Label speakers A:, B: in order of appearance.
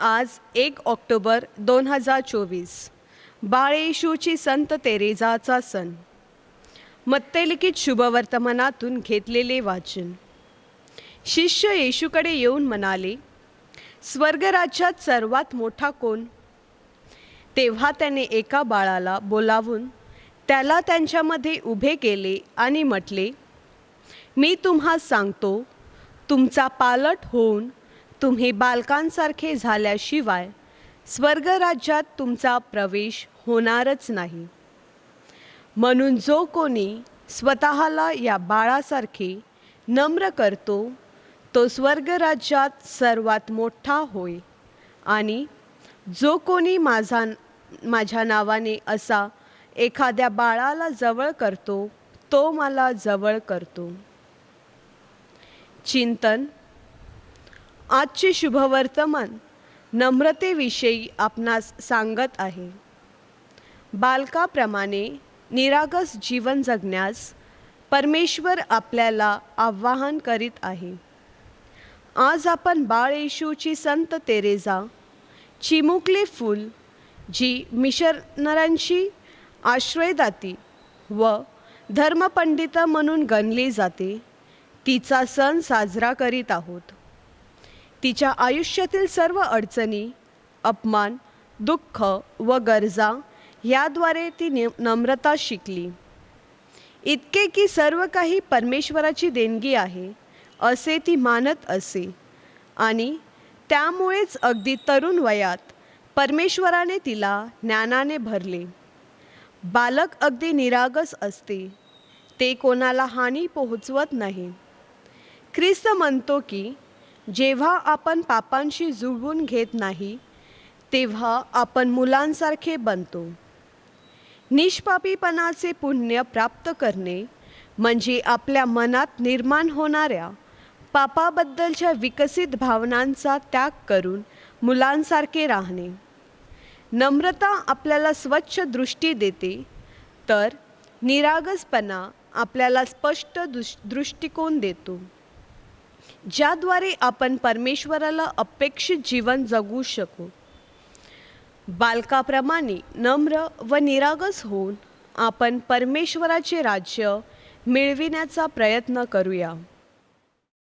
A: आज एक ऑक्टोबर दोन हजार चोवीस. बाळ येशूची संत तेरेजाचा सण. मत्तेलिखित शुभवर्तमानातून घेतलेले वाचन. शिष्य येशूकडे येऊन म्हणाले स्वर्गराज्यात सर्वात मोठा कोण? तेव्हा त्याने एका बाळाला बोलावून त्याला त्यांच्यामध्ये उभे केले आणि म्हटले मी तुम्हा सांगतो तुमचा पालट होऊन तुम्ही बालकांसारखे झाल्याशिवाय स्वर्गराज्यात तुमचा प्रवेश होणारच नाही. म्हणून जो कोणी स्वतःला या बाळासारखे नम्र करतो तो स्वर्गराज्यात सर्वात मोठा होय. आणि जो कोणी माझा माझ्या नावाने असा एखाद्या बाळाला जवळ करतो तो मला जवळ करतो. चिंतन आजचे शुभवर्तमान नम्रतेविषयी आपणास सांगत आहे. बालकाप्रमाणे निरागस जीवन जगण्यास परमेश्वर आपल्याला आवाहन करीत आहे. आज आपण बाळ येशूची संत तेरेजा चिमुकले फूल जी मिशनरांशी आश्रयदाती व धर्मपंडित म्हणून गणली जाते तिचा सण साजरा करीत आहोत. तिच्या आयुष्यातील सर्व अडचणी अपमान दुःख व गरजा याद्वारे ती नि नम्रता शिकली. इतके की सर्व काही परमेश्वराची देणगी आहे असे ती मानत असे. आणि त्यामुळेच अगदी तरुण वयात परमेश्वराने तिला ज्ञानाने भरले. बालक अगदी निरागस असते ते कोणाला हानी पोहोचवत नाही. ख्रिस्त म्हणतो की जेव्हा आपण पापांशी जुळवून घेत नाही तेव्हा आपण मुलांसारखे बनतो. निष्पापीपणाचे पुण्य प्राप्त करणे म्हणजे आपल्या मनात निर्माण होणाऱ्या पापाबद्दलच्या विकसित भावनांचा त्याग करून मुलांसारखे राहणे. नम्रता आपल्याला स्वच्छ दृष्टी देते तर निरागसपणा आपल्याला स्पष्ट दुश दृष्टिकोन देतो. ज्याद्वारे आपण परमेश्वराला अपेक्षित जीवन जगू शकू. बालकाप्रमाणे नम्र व निरागस होऊन आपण परमेश्वराचे राज्य मिळविण्याचा प्रयत्न करूया.